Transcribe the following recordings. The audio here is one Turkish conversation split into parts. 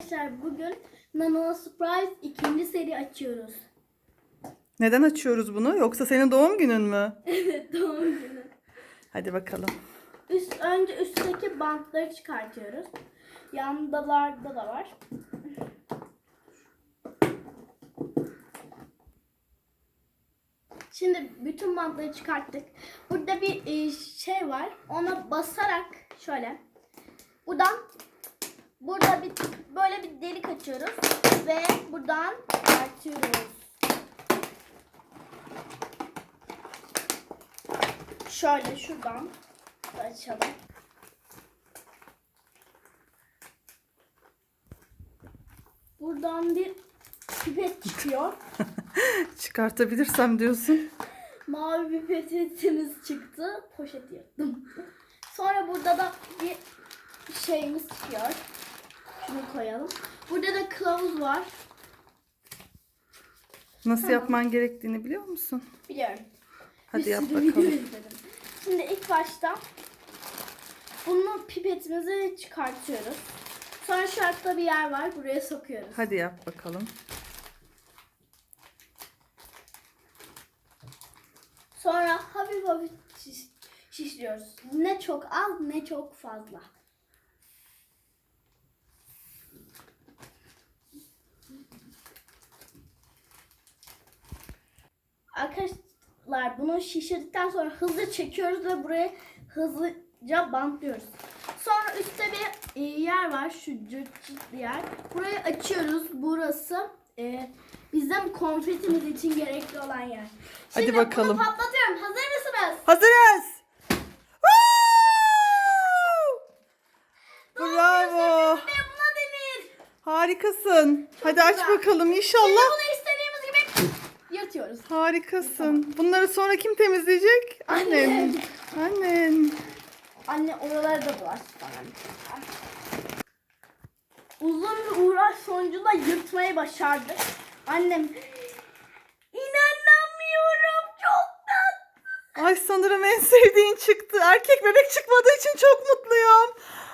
Arkadaşlar bugün Nano Surprise ikinci seri açıyoruz. Neden açıyoruz bunu? Yoksa senin doğum günün mü? Evet doğum günü. Hadi bakalım. Üst, önce üstteki bantları çıkartıyoruz. Yandalarda da var. Şimdi bütün bantları çıkarttık. Burada bir e, şey var. Ona basarak şöyle. Buradan burada bir böyle bir delik açıyoruz ve buradan çıkartıyoruz. Şöyle şuradan da açalım. Buradan bir pipet çıkıyor. Çıkartabilirsem diyorsun. Mavi bir pipetimiz çıktı. Poşet yırttım. Sonra burada da bir şeyimiz çıkıyor. Şunu koyalım. Burada da kılavuz var. Nasıl yapman gerektiğini biliyor musun? Biliyorum. Hadi Bir yap bakalım. Şimdi ilk başta bunu pipetimizi çıkartıyoruz. Sonra şu altta bir yer var. Buraya sokuyoruz. Hadi yap bakalım. Sonra hafif hafif şiş- şişliyoruz. Ne çok az ne çok fazla. Arkadaşlar bunu şişirdikten sonra hızlı çekiyoruz ve buraya hızlıca bantlıyoruz. Sonra üstte bir e, yer var. Şu cırt cırt bir yer. Burayı açıyoruz. Burası e, bizim konfetimiz için gerekli olan yer. Hadi Şimdi bakalım. bunu patlatıyorum. Hazır mısınız? Hazırız. Harikasın. Hadi aç güzel. bakalım Şimdi inşallah. bunu istediğimiz gibi yırtıyoruz. Harikasın. Bunları sonra kim temizleyecek? Annem. Annen. Anne oraları da bulaştı bana. Uzun bir uğraş sonucunda yırtmayı başardık. Annem inanamıyorum çok tatlı. Ay sanırım en sevdiğin çıktı. Erkek bebek çıkmadığı için çok mutluyum.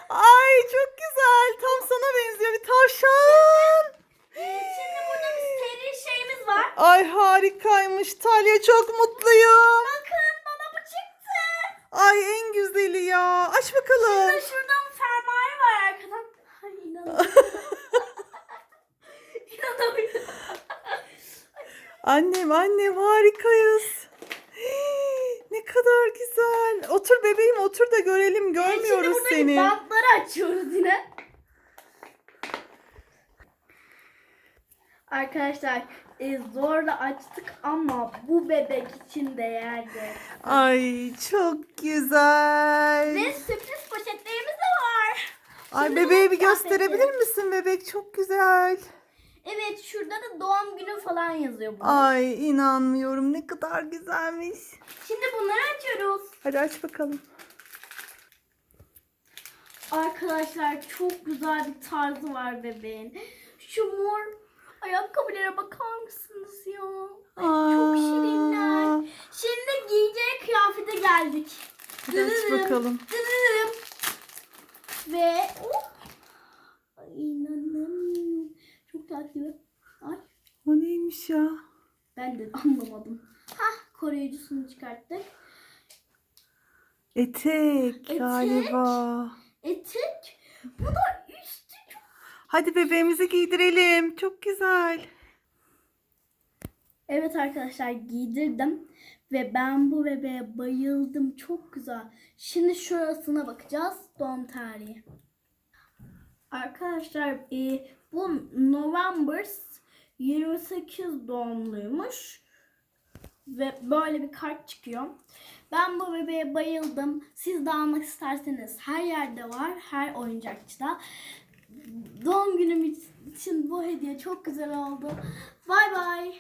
Ay çok güzel. Tam sana benziyor bir tavşan. Şimdi burada bir seri şeyimiz var. Ay harikaymış. Talya çok mutluyum. Bakın bana bu çıktı. Ay en güzeli ya. Aç bakalım. Ve şuradan fermuarı var arkadan. Ay inanamıyorum. inanamıyorum. Annem annem harikayız. Hii, Ne kadar güzel. Otur bebeğim otur da görelim. Görmüyoruz Şimdi buradaki seni. bantları açıyoruz yine. Arkadaşlar e, zorla açtık ama bu bebek için değerli. Ay çok güzel. Ve sürpriz poşetlerimiz de var. Ay Şimdi bebeği bir gösterebilir misin bebek? Çok güzel. Evet şurada da doğum günü falan yazıyor bunun. Ay inanmıyorum ne kadar güzelmiş. Şimdi bunları açıyoruz. Hadi aç bakalım. Arkadaşlar çok güzel bir tarzı var bebeğin. Şu mor ayakkabılara bakar mısınız ya? Ay, çok Aa. şirinler. Şimdi giyeceği kıyafete geldik. Hadi aç bakalım. Dırırım. Ve oh. Ay, inanamıyorum. Çok tatlı. Ay O neymiş ya? ben de anlamadım. Hah koruyucusunu çıkarttık. Etek, Etek. galiba. Etek. Bu da Hadi bebeğimizi giydirelim. Çok güzel. Evet arkadaşlar giydirdim ve ben bu bebeğe bayıldım. Çok güzel. Şimdi şurasına bakacağız. Doğum tarihi. Arkadaşlar e, bu November 28 doğumluymuş. Ve böyle bir kart çıkıyor. Ben bu bebeğe bayıldım. Siz de almak isterseniz her yerde var. Her oyuncakçıda. Doğum günüm için bu hediye çok güzel oldu. Bay bay.